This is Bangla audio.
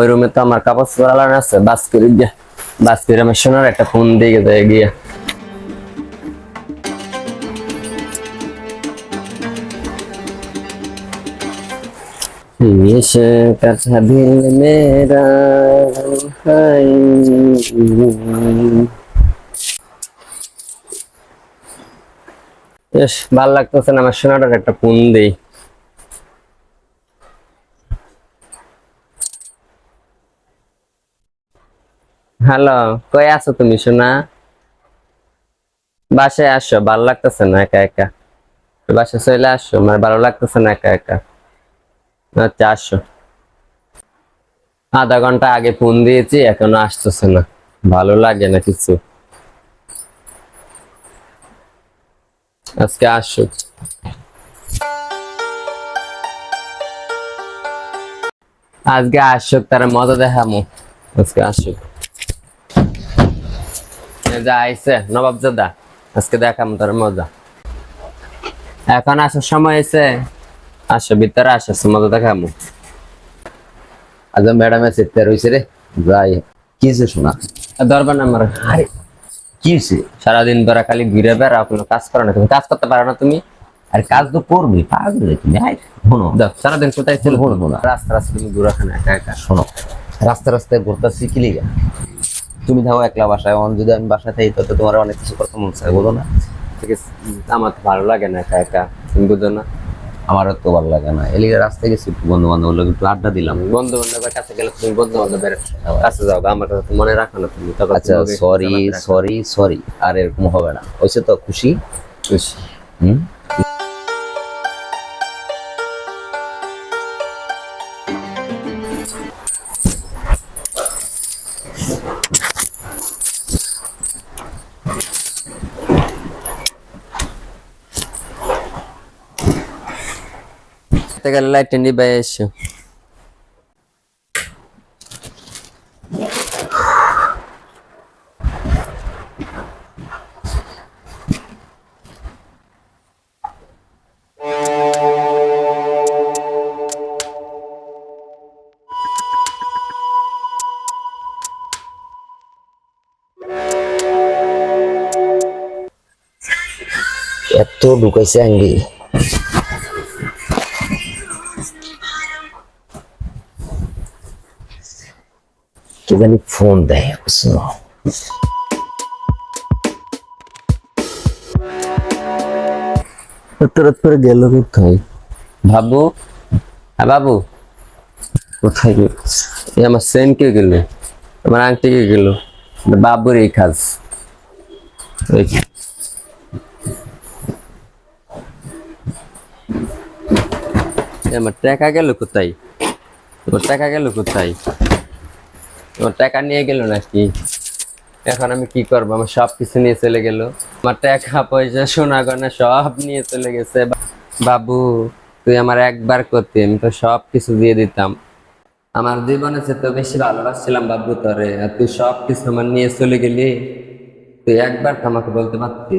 ওই রুমে তো আমার কাপড় চোপড় আছে বাস করে গিয়া বাস করে আমার সোনার একটা ফোন দিয়ে যায় গিয়া ये कथा दिल मेरा है বেশ ভালো লাগতেছে না আমার সোনাটার একটা ফোন দেই হ্যালো, কই আছো তুমি, সোনা? বাসায় আসো, ভালো লাগতেছে না একা একা? বাসায় চলে আসো, আমার ভালো লাগতেছে না একা একা? আচ্ছা আসো। আধা ঘণ্টা আগে ফোন দিয়েছি, এখনও আসতেছে না। ভালো লাগে না কিছু। আজকে আসো। আজকে আসুক তার মজা দেখামু। আজকে আসুক যে আইসে নবাব দাদা আজকে দেখাম তার মজা। এখন আসার সময় এসে আসো ভিতরে আসো মজা দেখামু। আজ ম্যাডাম এসে তের হয়েছে রে। যাই কি হয়েছে শোনা? ধরবেন আমার আরে কি হয়েছে সারাদিন ধরে খালি ঘুরে বেড়াও কোনো কাজ করো না। তুমি কাজ করতে পারো না তুমি। আর কাজ তো করবি পাগল তুমি। আয় শোনো। দাও সারাদিন কোথায় ছিল? শোনো, শোনো। রাস্তা রাস্তা তুমি ঘুরে খানা একা একা। শোনো। রাস্তা রাস্তায় ঘুরতে শিখলি গা তুমি থাকো একলা বাসায় অন যদি আমি বাসায় থাকি তো তোমার অনেক কিছু করতে মন চায় বলো না? ঠিক আছে আমার তো ভালো লাগে না একা একা তুমি বুঝো না? আমারও তো ভালো লাগে না। এলিগে রাস্তায় গেছি একটু বন্ধু বান্ধব লোক একটু আড্ডা দিলাম। বন্ধু বান্ধবের কাছে গেলে তুমি বন্ধু বান্ধবের কাছে যাও আমার কথা তো মনে রাখো না তুমি আচ্ছা সরি সরি সরি আর এরকম হবে না। হয়েছে তো খুশি? খুশি। হুম? দেখতে গেলে লাইট নিবে এসো। এত ঢুকাইছে আঙ্গি। কে জানি ফোন দেয় বুঝছ? রাত করে গেল কোথায়? বাবু? হ্যাঁ বাবু। কোথায় গেল? আমার সেন কে গেল আমার আংটি কে গেল বাবুর এই কাজ। এ আমার টাকা গেল কোথায়? তোমার টাকা গেল কোথায়? তোমার টাকা নিয়ে গেল নাকি? এখন আমি কি করব? আমার সব কিছু নিয়ে চলে গেল। আমার টাকা, পয়সা, সোনা গয়না সব নিয়ে চলে গেছে। বাবু, তুই আমার একবার করতি, আমি তো সব কিছু দিয়ে দিতাম। আমার জীবনে তো বেশি ভালোবাসছিলাম বাবু তোরে, আর তুই সব কিছু আমার নিয়ে চলে গেলি, তুই একবার তো আমাকে বলতে পারতি?